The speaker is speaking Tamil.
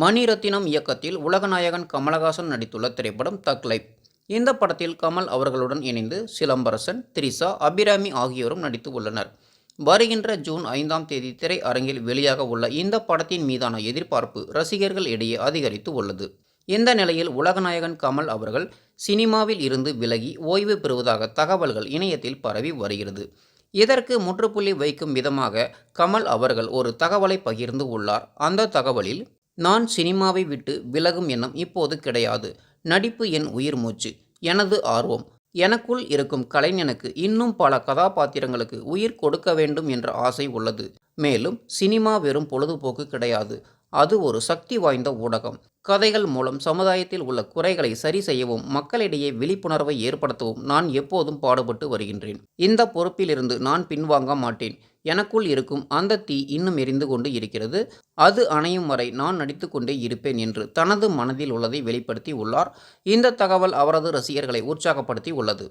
மணிரத்தினம் இயக்கத்தில் உலகநாயகன் கமலஹாசன் நடித்துள்ள திரைப்படம் தக்லைப் இந்த படத்தில் கமல் அவர்களுடன் இணைந்து சிலம்பரசன் த்ரிஷா அபிராமி ஆகியோரும் நடித்து உள்ளனர். வருகின்ற ஜூன் ஐந்தாம் தேதி திரை அரங்கில் வெளியாக உள்ள இந்த படத்தின் மீதான எதிர்பார்ப்பு ரசிகர்கள் இடையே அதிகரித்து உள்ளது. இந்த நிலையில் உலகநாயகன் கமல் அவர்கள் சினிமாவில் இருந்து விலகி ஓய்வு பெறுவதாக தகவல்கள் இணையத்தில் பரவி வருகிறது. இதற்கு முற்றுப்புள்ளி வைக்கும் விதமாக கமல் அவர்கள் ஒரு தகவலை பகிர்ந்து உள்ளார். அந்த தகவலில் நான் சினிமாவை விட்டு விலகும் எண்ணம் இப்போது கிடையாது. நடிப்பு என் உயிர் மூச்சு. எனது ஆர்வம். எனக்குள் இருக்கும் கலைஞனுக்கு இன்னும் பல கதாபாத்திரங்களுக்கு உயிர் கொடுக்க வேண்டும் என்ற ஆசை உள்ளது. மேலும் சினிமா வெறும் பொழுதுபோக்கு கிடையாது. அது ஒரு சக்தி வாய்ந்த ஊடகம். கதைகள் மூலம் சமுதாயத்தில் உள்ள குறைகளை சரி செய்யவும் மக்களிடையே விழிப்புணர்வை ஏற்படுத்தவும் நான் எப்போதும் பாடுபட்டு வருகின்றேன். இந்த பொறுப்பிலிருந்து நான் பின்வாங்க மாட்டேன். எனக்குள் இருக்கும் அந்த தீ இன்னும் எரிந்து கொண்டு இருக்கிறது. அது அணையும் வரை நான் நடித்து கொண்டே இருப்பேன் என்று தனது மனதில் உள்ளதை வெளிப்படுத்தி உள்ளார். இந்த தகவல் அவரது ரசிகர்களை உற்சாகப்படுத்தி உள்ளது.